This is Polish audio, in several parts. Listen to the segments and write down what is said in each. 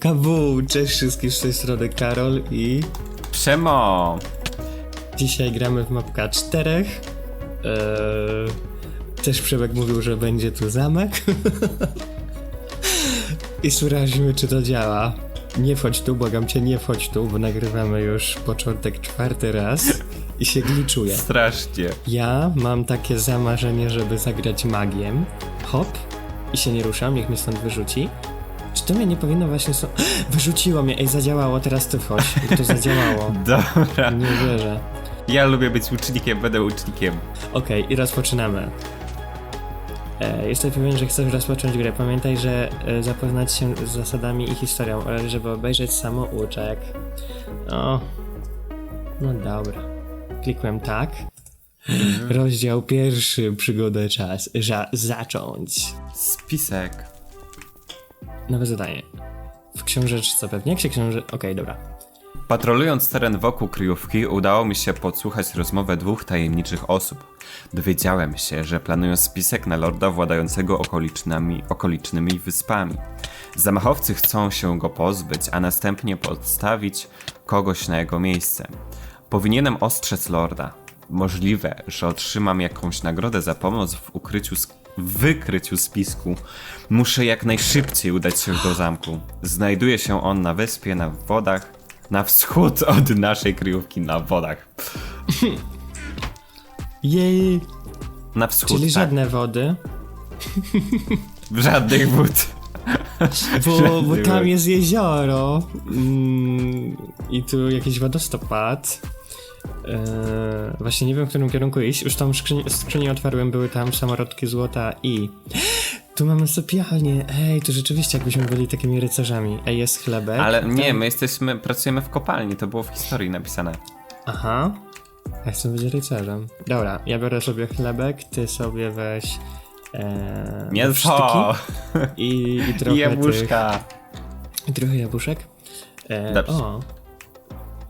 KW, cześć wszystkim z tej strony Karol i Przemo! dzisiaj gramy w mapka czterech. Eee, też Przemek mówił, że będzie tu zamek. I sprawdzimy, czy to działa. Nie wchodź tu, błagam cię, nie wchodź tu, bo nagrywamy już początek czwarty raz i się gliczuje. Strasznie. Ja mam takie zamarzenie, żeby zagrać magiem. Hop. I się nie ruszam, niech mnie stąd wyrzuci. Czy to mnie nie powinno właśnie so... Wyrzuciło mnie, ej, zadziałało, teraz ty wchodź. I to zadziałało. Dobra. Nie wierzę. Ja lubię być łucznikiem, będę łucznikiem. Okej, i rozpoczynamy. E, jestem pewien, że chcesz rozpocząć grę. Pamiętaj, że e, zapoznać się z zasadami i historią, oraz żeby obejrzeć samouczek. O. No dobra. Klikłem tak. Rozdział pierwszy, przygodę czas. Ża- zacząć. Spisek. Nowe zadanie. W książeczce pewnie. Jak się książe... Okej, dobra. Patrolując teren wokół kryjówki, udało mi się podsłuchać rozmowę dwóch tajemniczych osób. Dowiedziałem się, że planują spisek na lorda władającego okolicznymi wyspami. Zamachowcy chcą się go pozbyć, a następnie podstawić kogoś na jego miejsce. Powinienem ostrzec lorda. Możliwe, że otrzymam jakąś nagrodę za pomoc w ukryciu sk- w wykryciu spisku. Muszę jak najszybciej udać się do zamku. Znajduje się on na wyspie na wodach, na wschód od naszej kryjówki na wodach. Jej! Na wschód, Czyli tak. żadne wody. Żadnych wód. Bo, bo tam jest jezioro mm, i tu jakiś wodostopad. Eee, właśnie nie wiem, w którym kierunku iść. Już tam skrzyni, skrzynię otwarłem, były tam samorodki złota i... Tu mamy sypialnię. Ej, to rzeczywiście jakbyśmy byli takimi rycerzami. Ej, jest chlebek. Ale Tam- nie, my jesteśmy, pracujemy w kopalni, to było w historii napisane. Aha. Ja chcę być rycerzem. Dobra, ja biorę sobie chlebek, ty sobie weź... Eee, Mięso! i, i trochę jabłuszka. Tych, I trochę jabłuszek. E, Dobrze. o,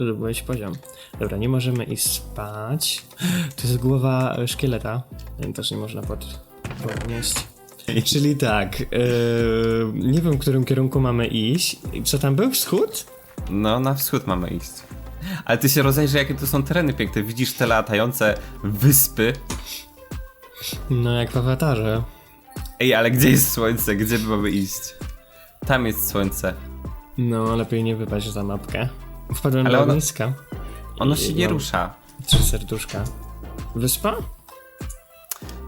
zdobyłeś poziom. Dobra, nie możemy iść spać. To jest głowa szkieleta. E, Też nie można pod, podnieść. Czyli tak, e, nie wiem, w którym kierunku mamy iść. Co tam był? Wschód? No, na wschód mamy iść. Ale ty się rozejrzyj, jakie to są tereny piękne. Widzisz te latające wyspy. No, jak w awatarze. Ej, ale gdzie jest słońce? Gdzie my mamy iść? Tam jest słońce. No, lepiej nie wypaść za mapkę. Wpadłem Ale do ona- ogniska. Ono się nie mam rusza. Trzy serduszka. Wyspa?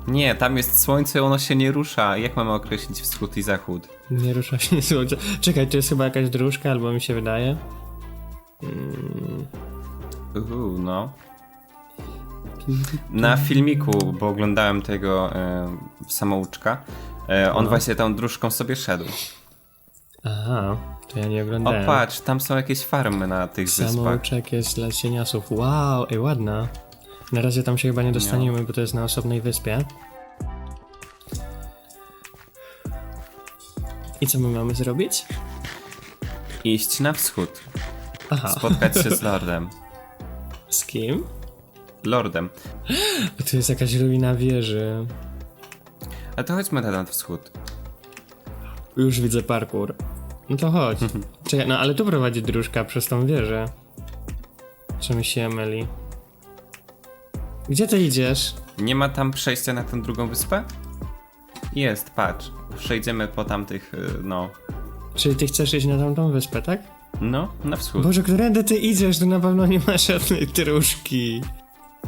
Nie, tam jest słońce, ono się nie rusza. Jak mamy określić wschód i zachód? Nie rusza się słońce. Czekaj, to jest chyba jakaś dróżka, albo mi się wydaje. Uhu, no. Na filmiku, bo oglądałem tego e, samouczka, e, on No. właśnie tą dróżką sobie szedł. Aha, to ja nie O oglądałem. patrz, tam są jakieś farmy na tych wyspach. Samouczek jest dla cieniasów. Wow, ej, ładna. Na razie tam się chyba nie dostaniemy, bo to jest na osobnej wyspie. I co my mamy zrobić? Iść na wschód, Aha, spotkać się z lordem. z kim? Lordem. Tu jest jakaś ruina wieży. A to chodźmy na ten wschód. Już widzę parkour. No to chodź. Czekaj, no ale tu prowadzi dróżka przez tą wieżę. Czy mi się myli? Gdzie ty idziesz? Nie ma tam przejścia na tę drugą wyspę? Jest, patrz. Przejdziemy po tamtych, y, no. Czyli ty chcesz iść na tamtą wyspę, tak? No, na wschód. Boże, którędy ty idziesz? Tu na pewno nie ma żadnej dróżki.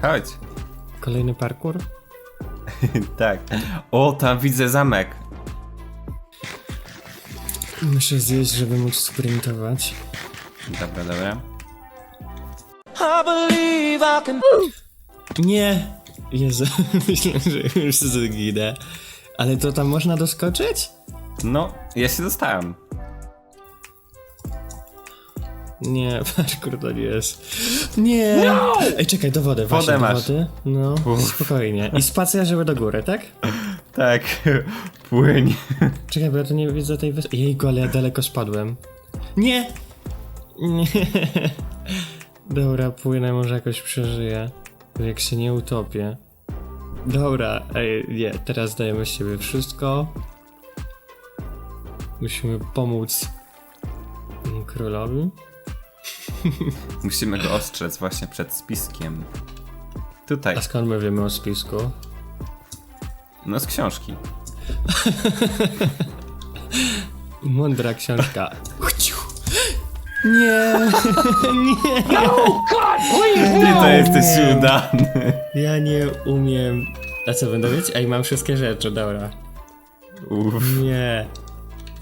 Chodź. Kolejny parkour? tak. O, tam widzę zamek. Muszę zjeść, żeby móc sprintować. Dobra, dobra. Nie! Jezu, myślę, że już zginę. Ale to tam można doskoczyć? No, ja się dostałem. Nie, parkour to nie jest. Nie! Ej, czekaj, do wody, właśnie, do masz. wody. No, spokojnie. I spacja, żeby do góry, tak? Tak, płyń. Czekaj, bo ja tu nie widzę tej wyspy. Jejku, ale ja daleko spadłem. Nie! Nie. Dobra, płynę, może jakoś przeżyję. Jak się nie utopię. Dobra, ej, nie, teraz dajemy z siebie wszystko. Musimy pomóc królowi? Musimy go ostrzec właśnie przed spiskiem. Tutaj, A skąd my wiemy o spisku? No z książki. Mądra książka. Nie, nie, Ty to jesteś udany. ja nie umiem. A co będę wiedzieć? Ej, mam wszystkie rzeczy, dobra. Uff. Nie.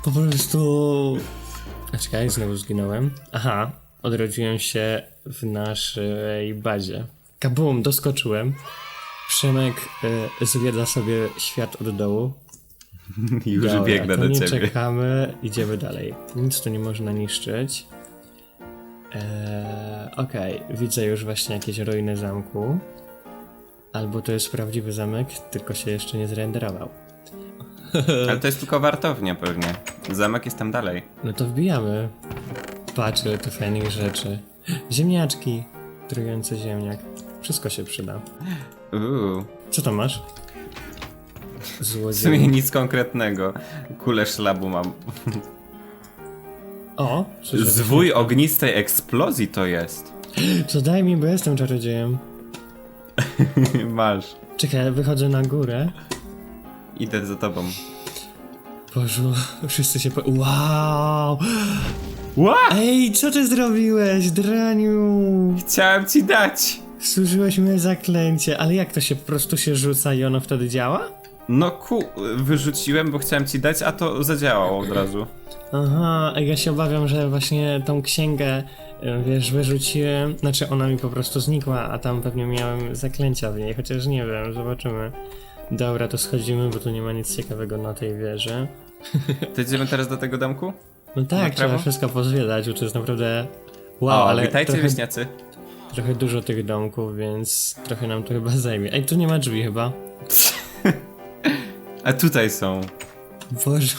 Po prostu. A czekaj, znowu zginąłem. Aha, odrodziłem się w naszej bazie. Kabum, doskoczyłem. Przemek y, zwiedza sobie świat od dołu. Już Dobra, biegnę to do nie ciebie. czekamy, idziemy dalej. Nic tu nie można niszczyć. Eee, Okej, widzę już właśnie jakieś ruiny zamku. Albo to jest prawdziwy zamek, tylko się jeszcze nie zrenderował. Ale to jest tylko wartownia pewnie. Zamek jest tam dalej. No to wbijamy. Patrz, ile tu fajnych rzeczy. Ziemniaczki. Trujący ziemniak. Wszystko się przyda. Uuu. Co to masz? W sumie Złodziej. nic konkretnego. Kulę szlabu mam. O! Zwój ognistej eksplozji to jest. To daj mi, bo jestem czarodziejem. Masz. Czekaj, wychodzę na górę. Idę za tobą. Boże, wszyscy się po... Wow! Ła! Ej, co ty zrobiłeś, draniu? Chciałem ci dać! Służyłeś moje zaklęcie, ale jak to się po prostu się rzuca i ono wtedy działa? No ku, wyrzuciłem, bo chciałem ci dać, a to zadziałało od razu. Aha, ja się obawiam, że właśnie tą księgę, y, wiesz, wyrzuciłem, znaczy ona mi po prostu znikła, a tam pewnie miałem zaklęcia w niej, chociaż nie wiem, zobaczymy. Dobra, to schodzimy, bo tu nie ma nic ciekawego na tej wieży. To idziemy teraz do tego domku? No tak, trzeba wszystko pozwiedzać, bo to jest naprawdę... Wow, o, ale witajcie trochę, wieśniacy. Trochę dużo tych domków, więc trochę nam to chyba zajmie. Ej, tu nie ma drzwi chyba. A tutaj są. Boże.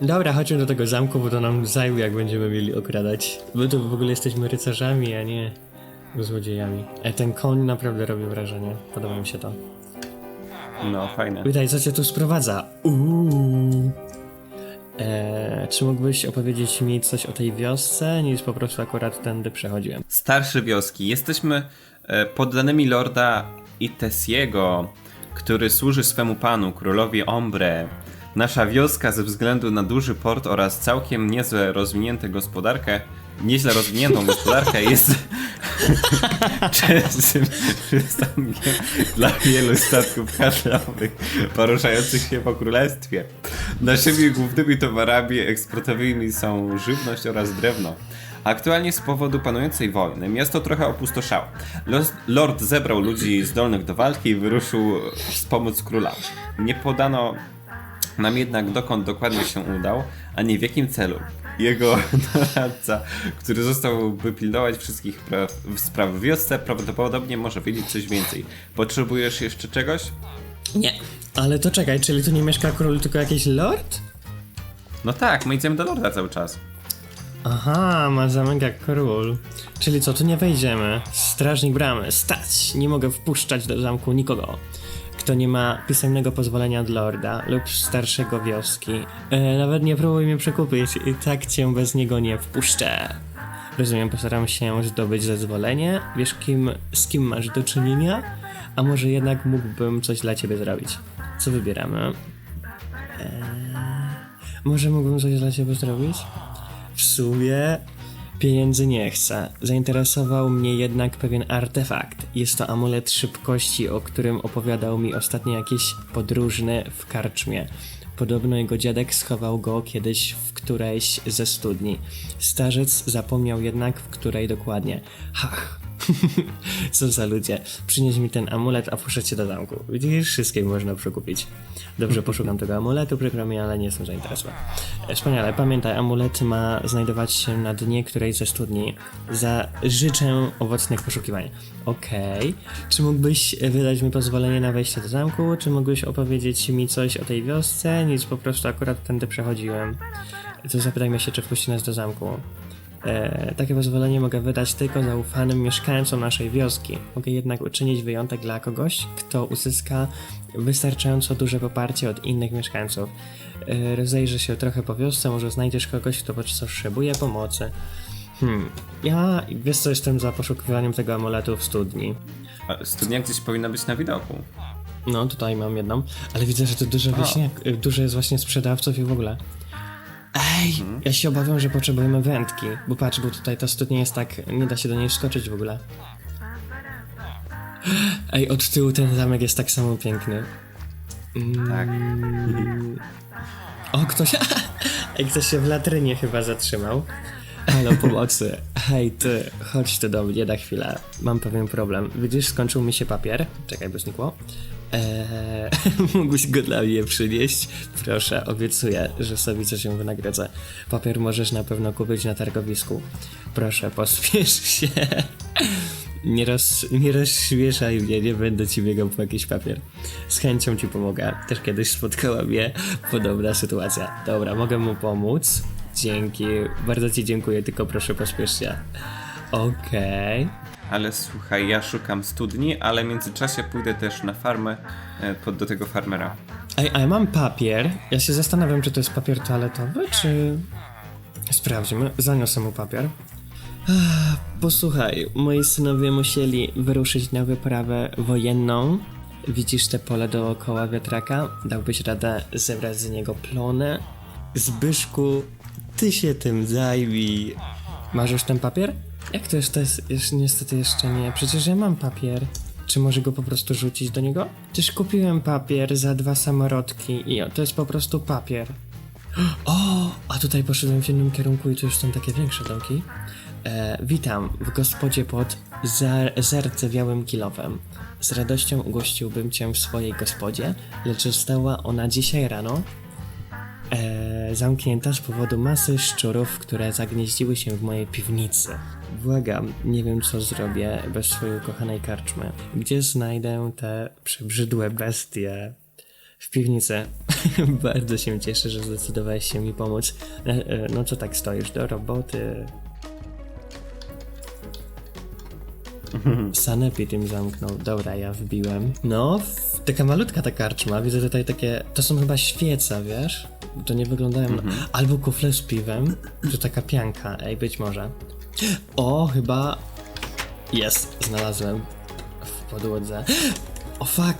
Dobra, chodźmy do tego zamku, bo to nam zajmie, jak będziemy mieli okradać. My tu w ogóle jesteśmy rycerzami, a nie złodziejami. E, ten koń naprawdę robi wrażenie. Podoba mi się to. No, fajne. Pytaj, co cię tu sprowadza? Uuu. E, czy mógłbyś opowiedzieć mi coś o tej wiosce, niż po prostu akurat tędy przechodziłem? Starszy wioski. Jesteśmy e, poddanymi lorda Itesiego, który służy swemu panu, królowi Ombre. Nasza wioska ze względu na duży port oraz całkiem niezłe rozwiniętą gospodarkę, nieźle rozwiniętą gospodarkę jest częstym przystankiem dla wielu statków handlowych poruszających się po królestwie. Naszymi głównymi towarami eksportowymi są żywność oraz drewno. Aktualnie z powodu panującej wojny miasto trochę opustoszało. Lord zebrał ludzi zdolnych do walki i wyruszył wspomóc króla. Nie podano nam jednak dokąd dokładnie się udał, ani w jakim celu. Jego doradca, który został by pilnować wszystkich praw, spraw w wiosce, prawdopodobnie może wiedzieć coś więcej. Potrzebujesz jeszcze czegoś? Nie. Ale to czekaj, czyli tu nie mieszka król, tylko jakiś lord? No tak, my idziemy do lorda cały czas. Aha, ma zamek jak król. Czyli co, tu nie wejdziemy. Strażnik bramy, stać! Nie mogę wpuszczać do zamku nikogo, kto nie ma pisemnego pozwolenia od lorda lub starszego wioski. E, nawet nie próbuj mnie przekupić, i tak cię bez niego nie wpuszczę. Rozumiem, postaram się zdobyć zezwolenie. Wiesz, kim, z kim masz do czynienia? A może jednak mógłbym coś dla ciebie zrobić? Co wybieramy? Eee, może mógłbym coś dla ciebie zrobić? W sumie pieniędzy nie chcę. Zainteresował mnie jednak pewien artefakt. Jest to amulet szybkości, o którym opowiadał mi ostatnio jakiś podróżny w karczmie. Podobno jego dziadek schował go kiedyś w którejś ze studni. Starzec zapomniał jednak w której dokładnie. Hach. Co za ludzie. Przynieś mi ten amulet, a puszczę cię do zamku. Widzisz, wszystkie można przekupić. Dobrze, poszukam tego amuletu, przykro mi, ale nie jestem zainteresowany. E, Wspaniale, pamiętaj, amulet ma znajdować się na dnie której ze studni. Za życzę owocnych poszukiwań. Okej. Czy mógłbyś wydać mi pozwolenie na wejście do zamku? Czy mógłbyś opowiedzieć mi coś o tej wiosce? Nic, po prostu akurat tędy przechodziłem. To zapytajmy się, czy wpuści nas do zamku. E, takie pozwolenie mogę wydać tylko zaufanym mieszkańcom naszej wioski. Mogę jednak uczynić wyjątek dla kogoś, kto uzyska wystarczająco duże poparcie od innych mieszkańców. E, rozejrzyj się trochę po wiosce, może znajdziesz kogoś, kto potrzebuje pomocy. Hmm, ja wiesz co, jestem za poszukiwaniem tego amuletu w studni. A Studnia gdzieś powinna być na widoku. No, tutaj mam jedną, ale widzę, że to dużo wieśniak, dużo jest właśnie sprzedawców i w ogóle. Ej, ja się obawiam, że potrzebujemy wędki, bo patrz, bo tutaj ta studnia jest tak, nie da się do niej skoczyć w ogóle. Ej, od tyłu ten zamek jest tak samo piękny. Tak. O, ktoś, ej, ktoś się w latrynie chyba zatrzymał. Halo, pomocy. Hej, ty, chodź tu do mnie na chwilę. Mam pewien problem. Widzisz, skończył mi się papier. Czekaj, by znikło. Eee, mógłbyś go dla mnie przynieść? Proszę, obiecuję, że sobie coś ją wynagrodzę. Papier możesz na pewno kupić na targowisku. Proszę, pospiesz się. Nie, roz, nie rozśmieszaj mnie, nie będę ci biegał po jakiś papier. Z chęcią ci pomogę. Też kiedyś spotkała mnie podobna sytuacja. Dobra, mogę mu pomóc. Dzięki, bardzo ci dziękuję, tylko proszę pospiesz się. Okej. Ale słuchaj, ja szukam studni, ale w międzyczasie pójdę też na farmę e, pod, do tego farmera. Ej, ale mam papier. Ja się zastanawiam, czy to jest papier toaletowy, czy... Sprawdźmy. Zaniosę mu papier. Posłuchaj, moi synowie musieli wyruszyć na wyprawę wojenną. Widzisz te pole dookoła wiatraka? Dałbyś radę zebrać z niego plonę? Zbyszku, ty się tym zajmij. Masz już ten papier? Jak to jest? To jest jeszcze, niestety jeszcze nie. Przecież ja mam papier. Czy może go po prostu rzucić do niego? Też kupiłem papier za dwa samorodki i to jest po prostu papier. O, a tutaj poszedłem w innym kierunku i tu już są takie większe domki. E, witam w gospodzie pod zardzewiałym kilowem. Z radością ugościłbym cię w swojej gospodzie, lecz została ona dzisiaj rano e, zamknięta z powodu masy szczurów, które zagnieździły się w mojej piwnicy. Błagam, nie wiem co zrobię bez swojej ukochanej karczmy. Gdzie znajdę te przebrzydłe bestie? W piwnicy. Bardzo się cieszę, że zdecydowałeś się mi pomóc. E, e, no co tak stoisz? Do roboty. Sanepid im zamknął. Dobra, ja wbiłem. No, taka malutka ta karczma. Widzę tutaj takie. To są chyba świeca, wiesz? To nie wyglądają. Albo kufle z piwem. To taka pianka. Ej, być może. O, chyba. Jest, znalazłem. W podłodze. O fuck!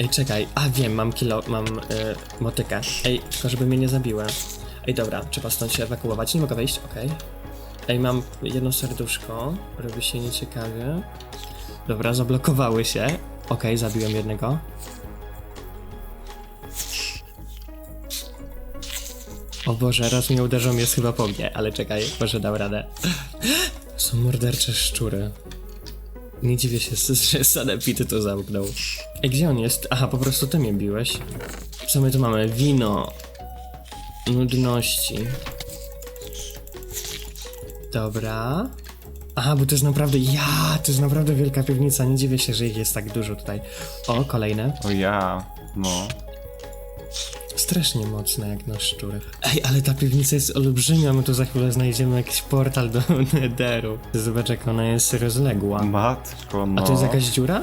Ej, czekaj. A wiem, mam kilo. Mam y, motykę. Ej, tylko żeby mnie nie zabiły. Ej, dobra, trzeba stąd się ewakuować. Nie mogę wejść, okej. Ej, mam jedno serduszko. Robi się nieciekawie. Dobra, zablokowały się. Okej, zabiłem jednego. O Boże, raz mnie uderzą, jest chyba po mnie, ale czekaj, może dał radę. Są mordercze szczury. Nie dziwię się, że Sanepity to zamknął. Ej, gdzie on jest? Aha, po prostu ty mnie biłeś. Co my tu mamy? Wino. Nudności. Dobra. Aha, bo to jest naprawdę. Ja, to jest naprawdę wielka piwnica. Nie dziwię się, że ich jest tak dużo tutaj. O, kolejne. O ja, no. Strasznie mocne jak na szczury. Ej, ale ta piwnica jest olbrzymia. My tu za chwilę znajdziemy jakiś portal do Netheru. Zobacz, jak ona jest rozległa. Matko, no. A to jest jakaś dziura?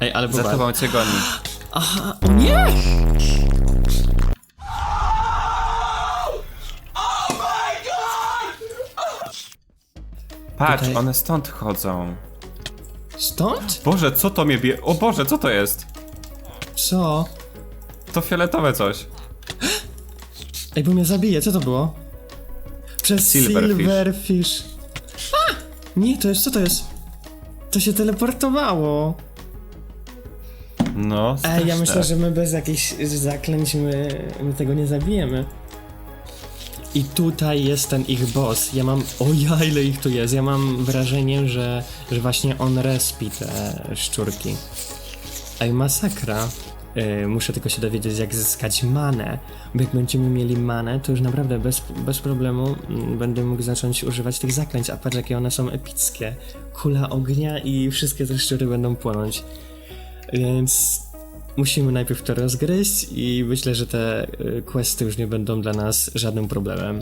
Ej, ale Za popatrz. tobą cię goni. Aha, o nie! Patrz, Tutaj- one stąd chodzą. Stąd? Boże, co to mnie bie... O Boże, co to jest? Co? To fioletowe coś. Ej, bo mnie zabije, co to było? Przez Silverfish. Silverfish. A! Nie, to jest, co to jest? To się teleportowało. No. Ej, ja myślę, że my bez jakichś zaklęć my, my tego nie zabijemy. I tutaj jest ten ich boss. Ja mam. O ja, ile ich tu jest. Ja mam wrażenie, że, że właśnie on respi te szczurki. Ej, masakra. Yy, muszę tylko się dowiedzieć, jak zyskać manę. Bo jak będziemy mieli manę, to już naprawdę bez, bez problemu mm, będę mógł zacząć używać tych zaklęć. A patrz, jakie one są epickie. Kula ognia i wszystkie te szczury będą płonąć. Więc musimy najpierw to rozgryźć i myślę, że te y, questy już nie będą dla nas żadnym problemem.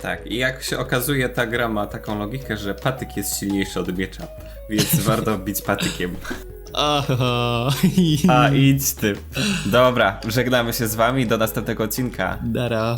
Tak, i jak się okazuje, ta gra ma taką logikę, że patyk jest silniejszy od miecza, więc warto bić patykiem. Oho. A idź ty. Dobra, żegnamy się z wami do następnego odcinka. Dara.